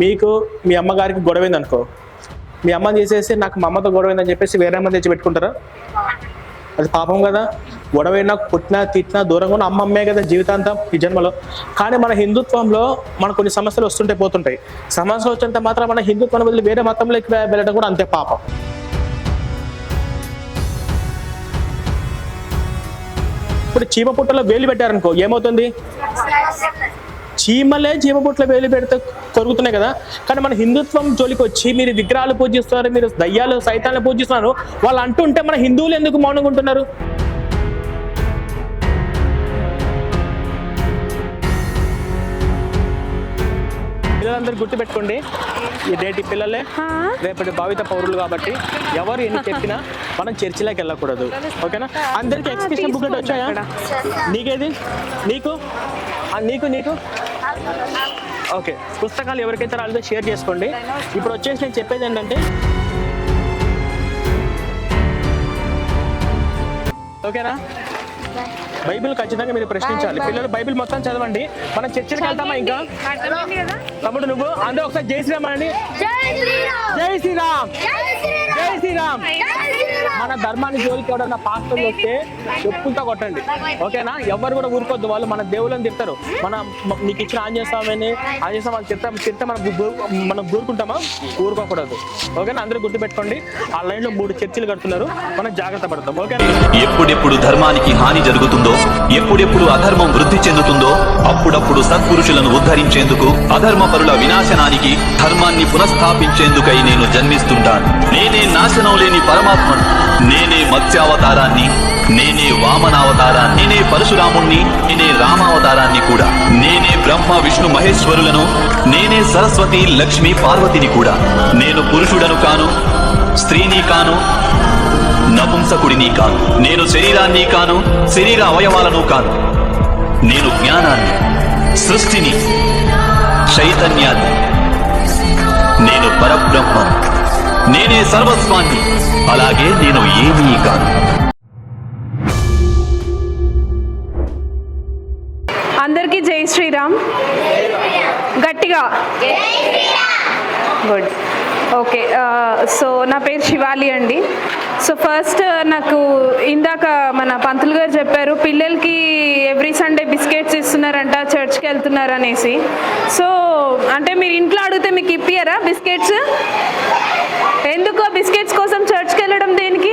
మీకు మీ అమ్మగారికి గొడవైంది అనుకో. మీ అమ్మని చేసేసి నాకు మా అమ్మతో గొడవైందని చెప్పేసి వేరే అమ్మని తెచ్చి పెట్టుకుంటారా? అది పాపం కదా. గొడవైనా కొట్టినా తిట్టినా దూరంగా ఉన్న అమ్మ అమ్మే కదా జీవితాంతం ఈ జన్మలో. కానీ మన హిందుత్వంలో మన కొన్ని సమస్యలు వస్తుంటే పోతుంటాయి. సమస్యలు వచ్చినంత మాత్రం మన హిందుత్వం వదిలి వేరే మతంలోకి వెళ్ళడం కూడా అంతే పాపం. ఇప్పుడు చీమ పుట్టలో వేలు పెట్టారనుకో ఏమవుతుంది? చీమలే చీమ వేలు పెడితే కొరుకుతున్నాయి కదా. కానీ మన హిందుత్వం జోలికి వచ్చి మీరు విగ్రహాలు పూజిస్తున్నారు మీరు దయ్యాలు సైతాన్ని పూజిస్తున్నారు. వాళ్ళు అంటుంటే మన హిందువులు ఎందుకు మౌనంగా ఉంటున్నారు? పిల్లలందరూ గుర్తుపెట్టుకోండి. ఈ నేటి పిల్లలే. రేపటి భావిత పౌరులు కాబట్టి ఎవరు ఎన్ని చెప్పినా మనం చర్చిలోకి వెళ్ళకూడదు. ఓకేనా? అందరికి ఎక్స్ప్రెషన్ బుక్లెట్ వచ్చాయా? నీకేది? నీకు? నీకు నీకు? ఓకే. పుస్తకాలు ఎవరికైతే రాలేదో షేర్ చేసుకోండి. ఇప్పుడు వచ్చేసి నేను చెప్పేది ఏంటంటే ఓకేనా? బైబిల్ ఖచ్చితంగా మీరు ప్రశ్నించాలి. పిల్లలు బైబిల్ మొత్తం చదవండి. మనం చర్చికి వెళ్తామా ఇంకా? తమ్ముడు నువ్వు అందరూ ఒకసారి జై శ్రీరామ్ అండి. జై శ్రీరామ్. జై శ్రీరామ్. జై శ్రీరామ్. మన ధర్మాన్ని జోలికి ఎవడన్నా పాస్టర్లు వస్తే చెప్పులతో కొట్టండి. ఓకేనా? ఎవరు కూడా ఊరుకోద్దు వాళ్ళు మన దేవుళ్ళని తిడతారు. మన మీకు నీకు ఇచ్చిన ఆంజనేయ స్వామిని ఆంజనేయ స్వామి తిడతా తిడితే మనం మనం ఊరుకుంటామా ఊరుకోకూడదు. ఓకేనా? అందరూ గుర్తుపెట్టుకోండి. ఆ లైన్లో మూడు చర్చిలు కడుతున్నారు. మనం జాగ్రత్త పడతాం. ఓకేనా? ఎప్పుడెప్పుడు ధర్మానికి హాని జరుగుతుందో ఎప్పుడెప్పుడు అధర్మం వృద్ధి చెందుతుందో అప్పుడప్పుడు సత్పురుషులను ఉద్ధరించేందుకు అధర్మపరుల వినాశనానికి ధర్మాన్ని పునఃస్థాపించేందుకై నేను జన్మిస్తుంటాను. నేనే నాశనం లేని పరమాత్మను. నేనే మత్స్యావతారాన్ని నేనే వామనావతారాన్ని నేనే పరశురాముణ్ణి నేనే రామావతారాన్ని కూడా. నేనే బ్రహ్మ విష్ణు మహేశ్వరులను నేనే సరస్వతి లక్ష్మి పార్వతిని కూడా. నేను పురుషుడను కాను స్త్రీని కాను నపుంసకుడిని కాను. నేను శరీరాన్ని కాను శరీర అవయవాలను కాను. నేను జ్ఞానాన్ని సృష్టిని చైతన్యాన్ని. నేను పరబ్రహ్మ నేనే సర్వస్వాన్ని. అలాగే నేను ఏమీ కాను అందరికీ జై శ్రీరామ్. గట్టిగా. గుడ్ ఓకే సో నా పేరు శివాలి అండి. సో ఫస్ట్ uh, నాకు ఇందాక మన పంతులు గారు చెప్పారు పిల్లలకి ఎవ్రీ సండే బిస్కెట్స్ ఇస్తున్నారంట చర్చ్కి వెళ్తున్నారు అనేసి. సో అంటే మీరు ఇంట్లో అడిగితే మీకు ఇప్పియరా బిస్కెట్స్ ఎందుకు బిస్కెట్స్ కోసం చర్చ్కి వెళ్ళడం దేనికి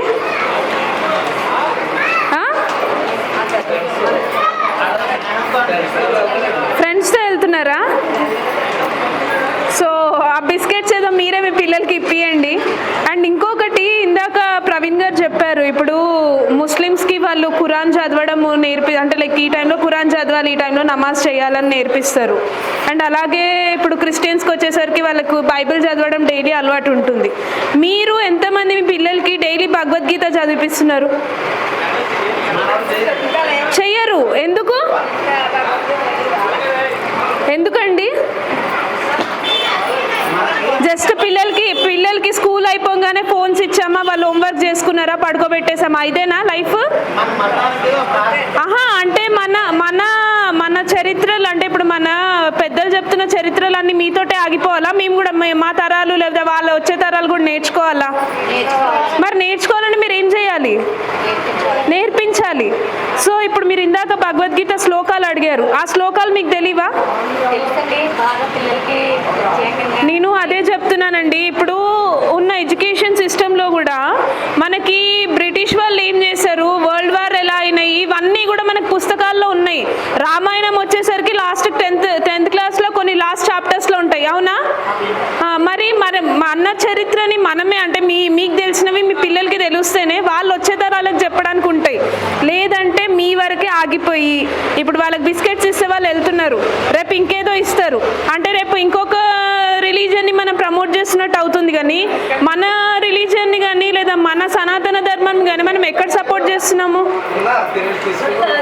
ఆ? ఫ్రెండ్స్తో వెళ్తున్నారా సో ఆ బిస్కెట్స్ ఏదో మీరే మీ పిల్లలకి ఇప్పియండి అండ్ ఇంకొకటి ఇందాక ప్రవీణ్ గారు చెప్పారు ఇప్పుడు ముస్లిమ్స్కి వాళ్ళు ఖురాన్ చదవడం నేర్పి అంటే లైక్ ఈ టైంలో ఖురాన్ చదవాలి ఈ టైంలో నమాజ్ చేయాలని నేర్పిస్తారు. అండ్ అలాగే ఇప్పుడు క్రిస్టియన్స్కి వచ్చేసరికి వాళ్ళకు బైబిల్ చదవడం డైలీ అలవాటు ఉంటుంది. మీరు ఎంతమంది మీ పిల్లలకి డైలీ భగవద్గీత చదివిపిస్తున్నారు? చెయ్యరు. ఎందుకు? ఎందుకండి? జస్ట్ పిల్లలకి పిల్లలకి స్కూల్ అయిపోగానే ఫోన్స్ ఇచ్చామా? వాళ్ళు హోంవర్క్ చేసుకున్నారా? పడుకోబెట్టేసామా? ఇదేనా లైఫ్? ఆహా అంటే మన మన మన చరిత్రలు అంటే ఇప్పుడు మన పెద్దలు చెప్తున్న చరిత్రలన్నీ మీతోటే ఆగిపోవాలా? మేము కూడా మే- తరాలు లేదా వాళ్ళ వచ్చే తరాలు కూడా నేర్చుకోవాలా? మరి నేర్చుకోవాలంటే మీరు ఏం చేయాలి? నేర్పించాలి. సో ఇప్పుడు మీరు ఇందాక భగవద్గీత శ్లోకాలు అడిగారు. ఆ శ్లోకాలు మీకు తెలియవా నేను అదే చెప్తున్నానండి. ఇప్పుడు ఉన్న ఎడ్యుకేషన్ సిస్టంలో కూడా మనకి బ్రిటిష్ వాళ్ళు ఏం చేశారు? వరల్డ్ వార్ ఎలా అయినాయి? ఇవన్నీ కూడా మనకు పుస్తకాల్లో ఉన్నాయి. రామాయణం వచ్చేసరికి లాస్ట్ టెన్త్ టెన్త్ క్లాస్లో కొన్ని లాస్ట్ చాప్టర్స్లో ఉంటాయి. అవునా? మరి మరి అన్న చరిత్రని మనమే అంటే మీ మీకు తెలిసినవి మీ పిల్లలకి తెలుస్తేనే వాళ్ళు వచ్చే తరాలకు చెప్పడానికి ఉంటాయి. లేదంటే మీ వరకే ఆగిపోయి ఇప్పుడు వాళ్ళకి బిస్కెట్స్ ఇస్తే వాళ్ళు వెళ్తున్నారు. రేపు ఇంకేదో ఇస్తారు. అంటే రేపు ఇంకొక రిలీజన్ని మనం ప్రమోట్ చేసినట్టు అవుతుంది కానీ మన రిలీజియన్ని కానీ లేదా మన సనాతన ధర్మాన్ని కానీ మనం ఎక్కడ సపోర్ట్ చేస్తున్నాము?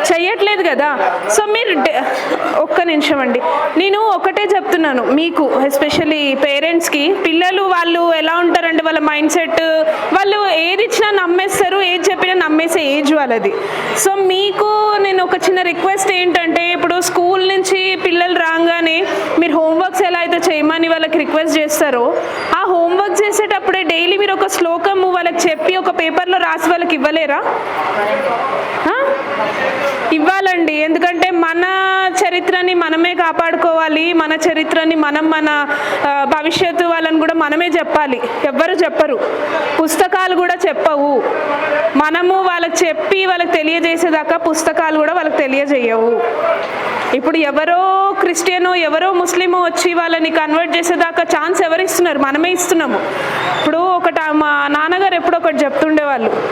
చెయ్యట్లేదు కదా. సో మీరు ఒక్క నిమిషం అండి. నేను ఒకటే చెప్తున్నాను మీకు ఎస్పెషల్లీ పేరెంట్స్కి. పిల్లలు వాళ్ళు ఎలా ఉంటారంటే వాళ్ళ మైండ్ సెట్ వాళ్ళు ఏది ఇచ్చినా నమ్మేస్తారు ఏది చెప్పినా నమ్మేసే ఏజ్ వాళ్ళది. సో మీకు నేను ఒక చిన్న రిక్వెస్ట్ ఏంటంటే ఇప్పుడు స్కూల్ నుంచి పిల్లలు రాగానే మీరు హోంవర్క్స్ ఎలా అయితే చేయమని వాళ్ళకి రిక్వెస్ట్ చేస్తారో ఆ హోంవర్క్ చేసేటప్పుడే డైలీ మీరు ఒక శ్లోకము వాళ్ళకి చెప్పి ఒక పేపర్లో రాసి వాళ్ళకి ఇవ్వలేరా? ఇవ్వాలండి. ఎందుకంటే మన చరిత్రని మనమే కాపాడుకోవాలి. మన చరిత్రని మనం మన భవిష్యత్తు వాళ్ళని కూడా మనమే చెప్పాలి. ఎవ్వరు చెప్పరు. పుస్తకాలు కూడా చెప్పవు. మనము వాళ్ళకి చెప్పి వాళ్ళకి తెలియజేసేదాకా పుస్తకాలు కూడా వాళ్ళకి తెలియజేయవు. ఇప్పుడు ఎవరో క్రిస్టియను ఎవరో ముస్లిము వచ్చి వాళ్ళని కన్వర్ట్ చేసేదాకా ఛాన్స్ ఎవరు ఇస్తున్నారు మనమే ఇస్తున్నాము. ఇప్పుడు ఒకట మా నాన్నగారు ఎప్పుడు ఒకటి చెప్తుండేవాళ్ళు.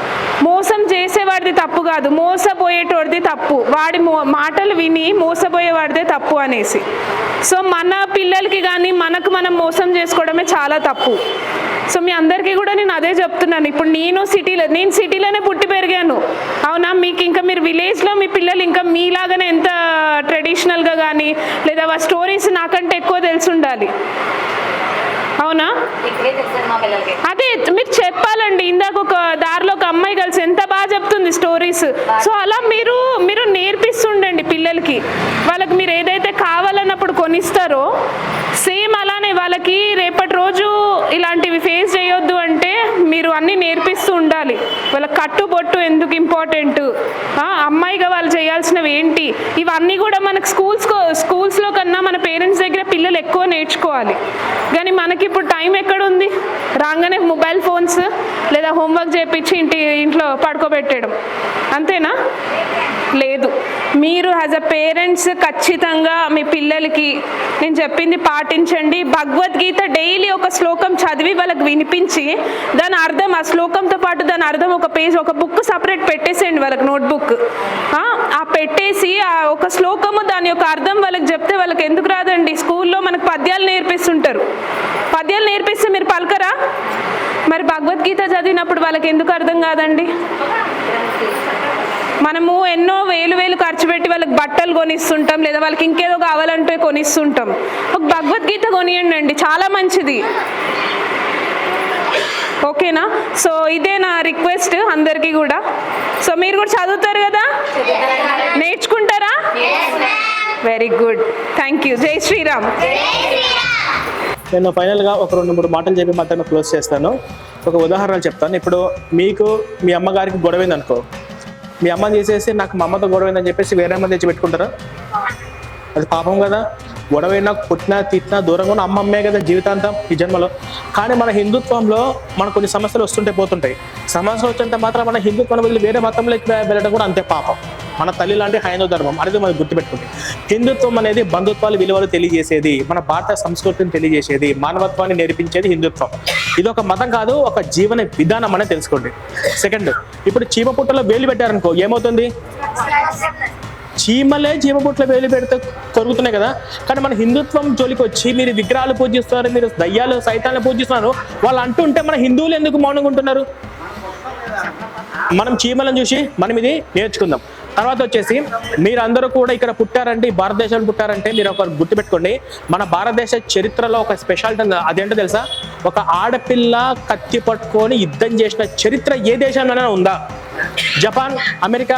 చేసేవాడిది తప్పు కాదు. మోసపోయేటోడిది తప్పు. వాడి మో మాటలు విని మోసపోయేవాడిదే తప్పు అనేసి. సో మన పిల్లలకి కానీ మనకు మనం మోసం చేసుకోవడమే చాలా తప్పు. సో మీ అందరికీ కూడా నేను అదే చెప్తున్నాను. ఇప్పుడు నేను సిటీలో నేను సిటీలోనే పుట్టి పెరిగాను. అవునా? మీకు ఇంకా మీరు విలేజ్లో మీ పిల్లలు ఇంకా మీలాగానే ఎంత ట్రెడిషనల్గా కానీ లేదా ఆ స్టోరీస్ నాకంటే ఎక్కువ తెలిసి ఉండాలి. అవునా? అదే మీరు చెప్పాలండి. ఇందాక ఒక దారిలో ఒక అమ్మాయి కలిసి ఎంత బాగా చెప్తుంది స్టోరీస్. సో అలా మీరు మీరు నేర్పిస్తుండండి పిల్లలకి. వాళ్ళకి మీరు ఏదైతే కావాలన్నప్పుడు కొనిస్తారో సేమ్ అలానే వాళ్ళకి రేపటి రోజు ఇలాంటివి ఫేస్ చేయొద్దు అంటే మీరు అన్నీ నేర్పిస్తూ ఉండాలి. వాళ్ళ కట్టుబొట్టు ఎందుకు ఇంపార్టెంట్? అమ్మాయిగా వాళ్ళు చేయాల్సినవి ఏంటి? ఇవన్నీ కూడా మనకు స్కూల్స్ స్కూల్స్లో కన్నా మన పేరెంట్స్ దగ్గర పిల్లలు ఎక్కువ నేర్చుకోవాలి. కానీ మనకి ఇప్పుడు టైం ఎక్కడ ఉంది రాగానే మొబైల్ ఫోన్స్ లేదా హోంవర్క్ చేయించి ఇంటి ఇంట్లో పడుకోబెట్టేయడం. అంతేనా? లేదు. మీరు యాజ్ అ పేరెంట్స్ ఖచ్చితంగా మీ పిల్లలకి నేను చెప్పింది పాటించండి. భగవద్గీత డైలీ ఒక శ్లోకం చదివి వాళ్ళకి వినిపించి దాని అర్థం ఆ శ్లోకంతో పాటు దాని అర్థం ఒక పేజ్ ఒక బుక్ సపరేట్ పెట్టేసేయండి వాళ్ళకి నోట్బుక్. ఆ పెట్టేసి ఆ ఒక శ్లోకము దాని యొక్క అర్థం వాళ్ళకి చెప్తే వాళ్ళకి ఎందుకు రాదు రాదండి స్కూల్లో మనకు పద్యాలు నేర్పిస్తుంటారు. పద్యాలు నేర్పిస్తే మీరు పలకరా? మరి భగవద్గీత చదివినప్పుడు వాళ్ళకి ఎందుకు అర్థం కాదండి? మనము ఎన్నో వేలు వేలు ఖర్చు పెట్టి వాళ్ళకి బట్టలు కొనిస్తుంటాం లేదా వాళ్ళకి ఇంకేదో కావాలంటే కొనిస్తుంటాం. ఒక భగవద్గీత కొనియండి అండి చాలా మంచిది. ఓకేనా? సో ఇదే నా రిక్వెస్ట్ అందరికీ కూడా. సో మీరు కూడా చదువుతారు కదా? నేర్చుకుంటారా. వెరీ గుడ్ థ్యాంక్ యూ జై శ్రీరామ్ నేను ఫైనల్గా ఒక రెండు మూడు మాటలు చెప్పి మాత్రమే క్లోజ్ చేస్తాను. ఒక ఉదాహరణ చెప్తాను. ఇప్పుడు మీకు మీ అమ్మగారికి గొడవైంది అనుకో మీ అమ్మ చేసేసి నాకు మా అమ్మతో గొడవైందని చెప్పేసి వేరే అమ్మ తెచ్చి పెట్టుకుంటారా? అది పాపం కదా. గొడవైనా కొట్టినా తిట్టినా దూరంగా ఉన్న అమ్మ అమ్మే కదా జీవితాంతం ఈ జన్మలో. కానీ మన హిందుత్వంలో మన కొన్ని సమస్యలు వస్తుంటే పోతుంటాయి. సమస్యలు వచ్చినంత మాత్రం మన హిందుత్వం వదిలి వేరే మతంలోకి వెళ్ళడం కూడా అంతే పాపం. మన తల్లి లాంటి హైందవ ధర్మం అనేది మనం గుర్తుపెట్టుకుంది హిందుత్వం అనేది బంధుత్వాలు విలువలు తెలియజేసేది మన భారత సంస్కృతిని తెలియజేసేది మానవత్వాన్ని నేర్పించేది హిందుత్వం. ఇది ఒక మతం కాదు ఒక జీవన విధానం అనేది తెలుసుకోండి. సెకండ్ ఇప్పుడు చీమ పుట్టలో వేలు పెట్టారనుకో ఏమవుతుంది? చీమలే చీమ వేలు పెడితే కొరుగుతున్నాయి కదా. కానీ మన హిందుత్వం జోలికి వచ్చి మీరు విగ్రహాలు పూజిస్తారు మీరు దయ్యాలు సైతాన్ని పూజిస్తున్నారు. వాళ్ళు అంటుంటే మన హిందువులు ఎందుకు మౌనంగా ఉంటున్నారు? మనం చీమలను చూసి మనం ఇది నేర్చుకుందాం. తర్వాత వచ్చేసి మీరందరూ కూడా ఇక్కడ పుట్టారంటే ఈ భారతదేశంలో పుట్టారంటే మీరు ఒక గుర్తుపెట్టుకోండి. మన భారతదేశ చరిత్రలో ఒక స్పెషాలిటీ ఉంది? అదేంటో తెలుసా? ఒక ఆడపిల్ల కత్తి పట్టుకొని యుద్ధం చేసిన చరిత్ర ఏ దేశంలోనైనా ఉందా? జపాన్ అమెరికా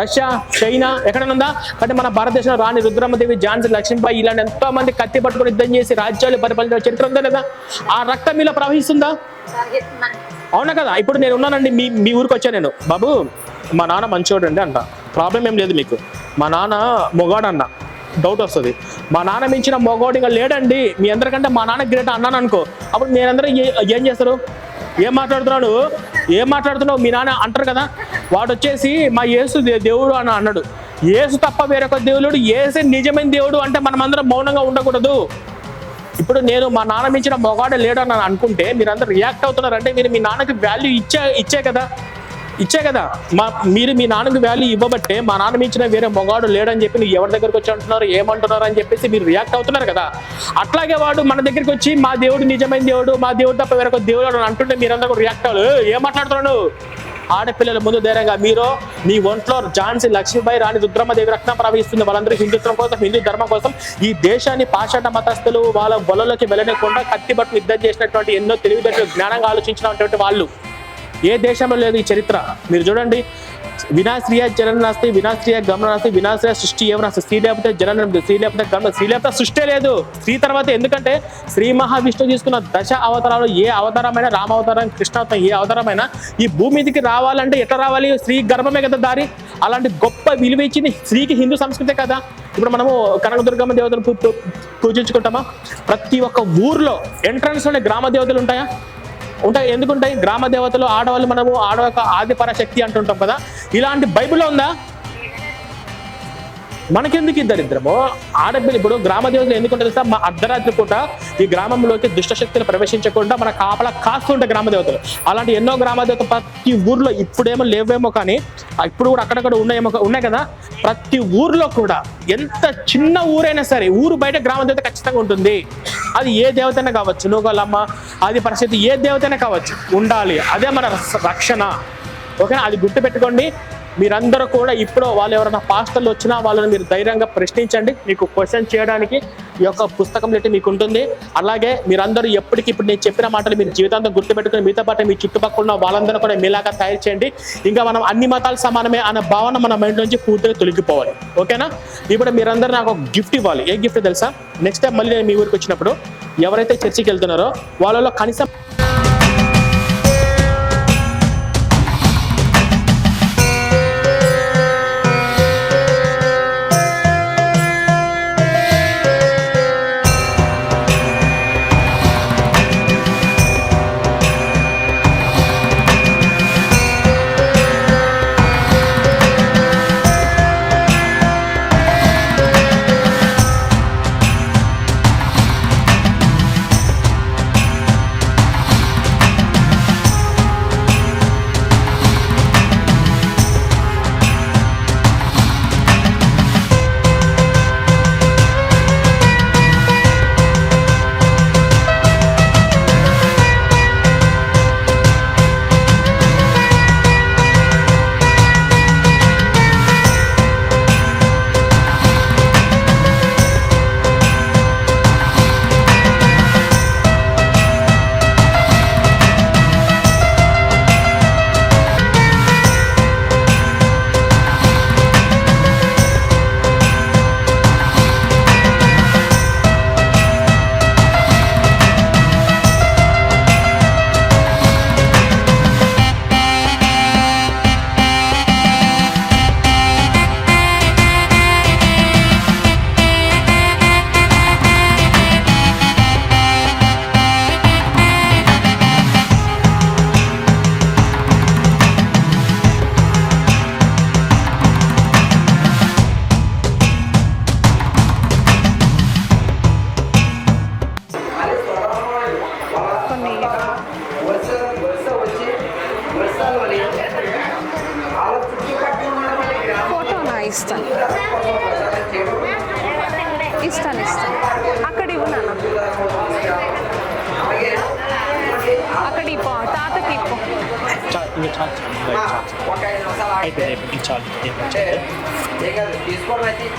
రష్యా చైనా ఎక్కడనుందా? ఉందా అంటే మన భారతదేశంలో రాణి రుద్రమ్మదేవి ఝాన్సీ లక్ష్మీబాయి ఇలాంటి ఎంతో మంది కత్తి పట్టుకుని యుద్ధం చేసి రాజ్యాలు పరిపాలించిన చరిత్ర ఉందా లేదా? ఆ రక్తం మీలో ప్రవహిస్తుందా? అవునా కదా? ఇప్పుడు నేను ఉన్నానండి మీ మీ ఊరికి వచ్చాను నేను. బాబు మా నాన్న మంచోడు అండి అంట. ప్రాబ్లం ఏం లేదు మీకు. మా నాన్న మొగాడు అన్న డౌట్ వస్తుంది. మా నాన్న మించిన మొగాడు ఇంకా లేడండి. మీ అందరికంటే మా నాన్న గ్రేట్ అన్నాను అనుకో. అప్పుడు మీరందరూ ఏ- ఏం చేస్తారు? ఏం మాట్లాడుతున్నాడు? ఏం మాట్లాడుతున్నావు? మీ నాన్న అంటారు కదా. వాడు వచ్చేసి మా యేసు దే- దేవుడు అని అన్నాడు. యేసు తప్ప వేరొక దేవుడు ఏసే నిజమైన దేవుడు అంటే మనమందరం మౌనంగా ఉండకూడదు. ఇప్పుడు నేను మా నాన్న మించిన మొగాడు లేడు అని అనుకుంటే మీరందరూ రియాక్ట్ అవుతున్నారంటే మీరు మీ నాన్నకి వాల్యూ ఇచ్చే ఇచ్చే కదా. ఇచ్చే కదా. మా మీరు మీ నాన్నకు వాల్యూ ఇవ్వబట్టే మా నాన్న మీ ఇచ్చిన వేరే మొగాడు లేడని చెప్పి నువ్వు ఎవరి దగ్గరకు వచ్చి అంటున్నారు ఏమంటున్నారు అని చెప్పేసి మీరు రియాక్ట్ అవుతున్నారు కదా. అట్లాగే వాడు మన దగ్గరికి వచ్చి మా దేవుడు నిజమైన దేవుడు మా దేవుడు తప్ప వేరొక దేవుడు అని అంటుంటే మీరందరూ రియాక్ట్ అవ్వరు ఏం మాట్లాడుతున్నాడు ఆడపిల్లల ముందు ధైర్యంగా మీరు మీ ఒంట్లో ఝాన్సీ లక్ష్మీబాయి రాణి రుద్రమ్మదేవి రక్తం ప్రవహిస్తుంది. వాళ్ళందరూ హిందుత్వం కోసం హిందూ ధర్మం కోసం ఈ దేశాన్ని పాషాట మతస్థులు వాళ్ళ బొలలోకి వెళ్ళనికుండా కత్తి బట్టు యుద్ధం చేసినటువంటి ఎన్నో తెలివితేటలు జ్ఞానంగా ఆలోచించినటువంటి వాళ్ళు. ఏ దేశంలో లేదు ఈ చరిత్ర? మీరు చూడండి. వినాశ్రియ జనం నాస్తి వినాశ్రియ గమన రాస్తే వినాశ్రియ సృష్టి ఏమో రాస్తే స్త్రీ లేకపోతే జనం స్త్రీ లేకపోతే గమనం స్త్రీ లేకపోతే సృష్టి లేదు. స్త్రీ తర్వాత ఎందుకంటే శ్రీ మహావిష్ణువు తీసుకున్న దశ అవతారాలు ఏ అవతారమైనా రామ అవతారం కృష్ణ అవతారం ఏ అవతారమైనా ఈ భూమి మీదకి రావాలంటే ఎట్లా రావాలి? స్త్రీ గర్భమే కదా దారి. అలాంటి గొప్ప విలువ ఇచ్చింది స్త్రీకి హిందూ సంస్కృతే కదా. ఇప్పుడు మనము కనకదుర్గమ్మ దేవతను పూజించుకుంటామా? ప్రతి ఒక్క ఊర్లో ఎంట్రన్స్లోనే గ్రామ దేవతలు ఉంటాయా? ఉంటాయి. ఎందుకు ఉంటాయి గ్రామ దేవతలు ఆడవాళ్ళు మనము ఆడవాళ్ళ ఆదిపర శక్తి అంటుంటాం కదా. ఇలాంటి బైబిల్లో ఉందా? మనకెందుకు ఈ దరిద్రము? ఆడపిల్ల ఇప్పుడు గ్రామ దేవతలు ఎందుకు ఉంటుంది సార్ మా అర్ధరాత్రి పూట ఈ గ్రామంలోకి దుష్ట శక్తులు ప్రవేశించకుండా మన కాపలా కాస్తుంటే గ్రామ దేవతలు. అలాంటి ఎన్నో గ్రామ దేవత ప్రతి ఊర్లో ఇప్పుడేమో లేవేమో కానీ ఇప్పుడు కూడా అక్కడక్కడ ఉన్నాయేమో ఉన్నాయి కదా? ప్రతి ఊర్లో కూడా ఎంత చిన్న ఊరైనా సరే ఊరు బయట గ్రామ దేవత ఖచ్చితంగా ఉంటుంది. అది ఏ దేవతైనా కావచ్చు. నూగలమ్మ అది పరిస్థితి ఏ దేవతైనా కావచ్చు. ఉండాలి. అదే మన రక్షణ. ఓకేనా? అది గుర్తుపెట్టుకోండి. మీరందరూ కూడా ఇప్పుడు వాళ్ళు ఎవరైనా పాస్టర్లు వచ్చినా వాళ్ళని మీరు ధైర్యంగా ప్రశ్నించండి. మీకు క్వశ్చన్ చేయడానికి ఈ యొక్క పుస్తకం అయితే మీకు ఉంటుంది. అలాగే మీరందరూ ఎప్పటికి ఇప్పుడు నేను చెప్పిన మాటలు మీరు జీవితాంతం గుర్తుపెట్టుకుని మీతో పాటు మీ చుట్టుపక్కల ఉన్న వాళ్ళందరూ కూడా మీలాగా తయారు చేయండి. ఇంకా మనం అన్ని మతాలు సమానమే అనే భావన మన మైండ్ నుంచి పూర్తిగా తొలగిపోవాలి. ఓకేనా? ఇప్పుడు మీరందరూ నాకు ఒక గిఫ్ట్ ఇవ్వాలి. ఏ గిఫ్ట్ తెలుసా? నెక్స్ట్ టైం మళ్ళీ నేను మీ ఊరికి వచ్చినప్పుడు ఎవరైతే చర్చికి వెళ్తున్నారో వాళ్ళలో కనీసం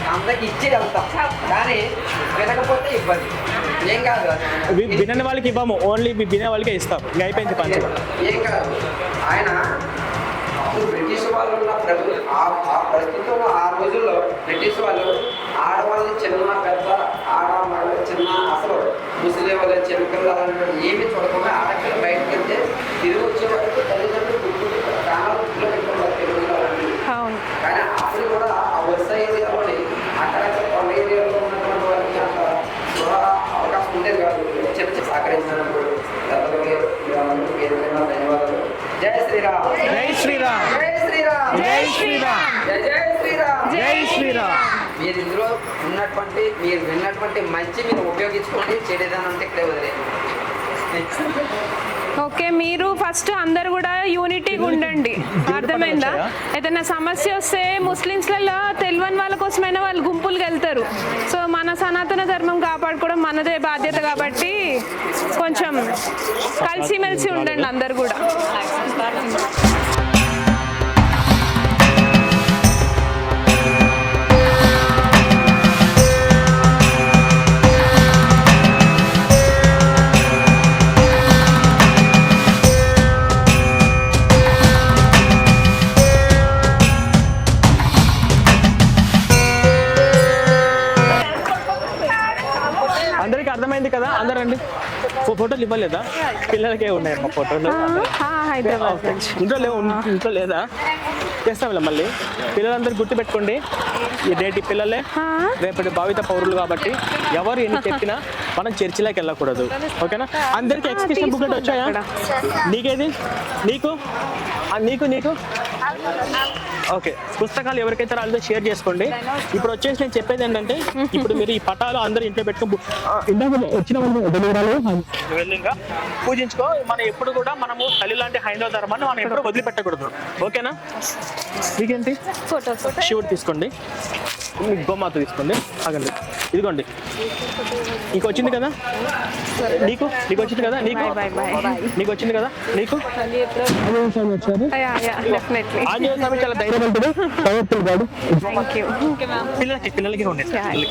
అందరికి ఇచ్చి వెళ్తాం కానీ వినకపోతే ఇబ్బంది ఏం కాదు వినని వాళ్ళకి ఇవ్వము. ఓన్లీ వినే వాళ్ళకే ఇస్తాం. ఇంకా అయిపోయింది పంచడం ఏం కాదు. ఆయన అప్పుడు బ్రిటిష్ వాళ్ళు ఉన్న ప్రభు ఆ ఆ పరిస్థితుల్లో ఆ రోజుల్లో బ్రిటిష్ వాళ్ళు ఆడవాళ్ళని చిన్న పెద్ద ఆడ మగ చిన్న అసలు ముసలి వాళ్ళ చిన్న పిల్లలు ఏమి చూడకుండా ఆడపిల్ల బయటకు వెళ్తే తిరిగి వచ్చే వరకు తల్లిదండ్రులు గుర్తు ప్రాణాలు గుర్తులో పెట్టుకున్నారు కానీ అప్పుడు కూడా ఆ వరుస ఏరియాలోని అక్కడక్కడ కొండ ఏరియాలో ఉన్నటువంటి వారికి అంత గృహ అవకాశం ఉండేది కాదు సహకరించినప్పుడు పెద్దలకి ధన్యవాదాలు. జై శ్రీరామ్. జై శ్రీరామ్. జై శ్రీరామ్. జై శ్రీరామ్. జై జై శ్రీరామ్. జై శ్రీరామ్. మీరు ఇందులో ఉన్నటువంటి మీరు విన్నటువంటి మంచి మీరు ఉపయోగించుకోండి. చెడు ఏదైనా ఉంటే ఇక్కడే వదిలేదు ఓకే మీరు ఫస్ట్ అందరు కూడా యూనిటీగా ఉండండి. అర్థమైందా? ఏదైనా సమస్య వస్తే ముస్లిమ్స్లలో తెలియని వాళ్ళ కోసమైనా వాళ్ళు గుంపులుగా వెళ్తారు సో మన సనాతన ధర్మం కాపాడుకోవడం మనదే బాధ్యత కాబట్టి కొంచెం కలిసిమెలిసి ఉండండి అందరు కూడా. ఫోటోలు ఇవ్వలేదా? పిల్లలకే ఉన్నాయి మా ఫోటోలు హైదరాబాద్ ఇంట్లో లేవు ఇంట్లో లేదా? చేస్తాంలే మళ్ళీ. పిల్లలందరూ గుర్తుపెట్టుకోండి. ఈ నేటి పిల్లలే. రేపటి భావిత పౌరులు కాబట్టి ఎవరు ఎన్ని చెప్పినా మనం చర్చిలోకి వెళ్ళకూడదు. ఓకేనా? అందరికి ఎక్స్క్రిప్షన్ బుక్లెట్ వచ్చాయా? నీకేది? నీకు? నీకు నీకు? ఓకే. పుస్తకాలు ఎవరికైతే వాళ్ళతో షేర్ చేసుకోండి. ఇప్పుడు వచ్చేసి నేను చెప్పేది ఏంటంటే ఇప్పుడు మీరు ఈ పటాలు అందరూ ఇంట్లో పెట్టుకుని ఇందాక వచ్చిన వాళ్ళు పూజించుకో. మనం ఎప్పుడు కూడా మనము తల్లి లాంటి హైందవ ధర్మాన్ని మనం ఎప్పుడు వదిలిపెట్టకూడదు. ఓకేనా? మీకేంటి? ఫోటో శివుడు తీసుకోండి. మీ గోమాత తీసుకోండి. ఆగండి. ఇదిగోండి. నీకు వచ్చింది కదా? నీకు? నీకు వచ్చింది కదా? నీకు. నీకు వచ్చింది కదా? నీకు? ఆంజనేయ స్వామి వచ్చారు డెఫినెట్లీ ఆంజనేయ స్వామి చాలా ధైర్యవంతుడు పవర్ఫుల్ గాడు పిల్లలకి పిల్లలకి ఉన్నాయి.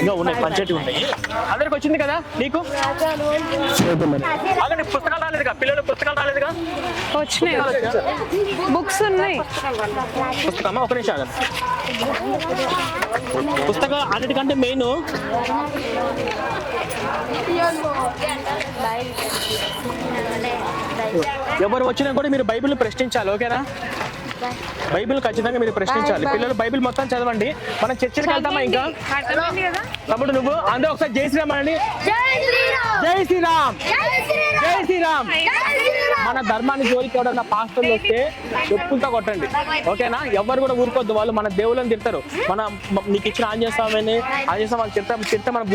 ఇంకా ఉన్నాయి పంచటి ఉన్నాయి. అందరికి వచ్చింది కదా? నీకు? అలాగే పుస్తకాలు రాలేదుగా. పిల్లలు పుస్తకాలు రాలేదుగా? వచ్చినాయి. బుక్స్ ఉన్నాయి. పుస్తకమా? ఒక నిమిషం పుస్తకం అన్నిటికంటే నేను. ఎవరు వచ్చినా కూడా మీరు బైబిల్ ప్రశ్నించాలి ఓకేనా? బైబిల్ ఖచ్చితంగా మీరు ప్రశ్నించాలి. పిల్లలు బైబిల్ మొత్తం చదవండి. మనం చర్చలకు వెళ్తామా ఇంకా? తమ్ముడు నువ్వు అందరూ ఒకసారి జై శ్రీరామ్ అండి జై శ్రీరామ్. జై శ్రీరామ్. మన ధర్మాన్ని జోలికి ఎవడన్నా పాస్టర్లు వస్తే చెప్పులతో కొట్టండి. ఓకేనా? ఎవరు కూడా ఊరుకోవద్దు. వాళ్ళు మన దేవుళ్ళని తిడతారు. మన నీకు ఇచ్చిన ఆంజనేయ స్వామిని ఆంజనేయ స్వామి తిడతా తిడితే మనం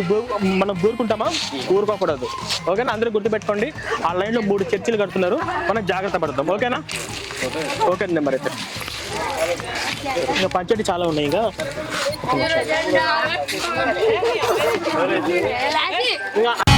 మనం ఊరుకుంటామా? ఊరుకోకూడదు. ఓకేనా? అందరూ గుర్తుపెట్టుకోండి. ఆ లైన్లో మూడు చర్చిలు కడుతున్నారు. మనం జాగ్రత్త పడతాం. ఓకేనా? ఓకే అండి మరి. ఇంకా పంచటి చాలా ఉన్నాయి ఇంకా ఇంకా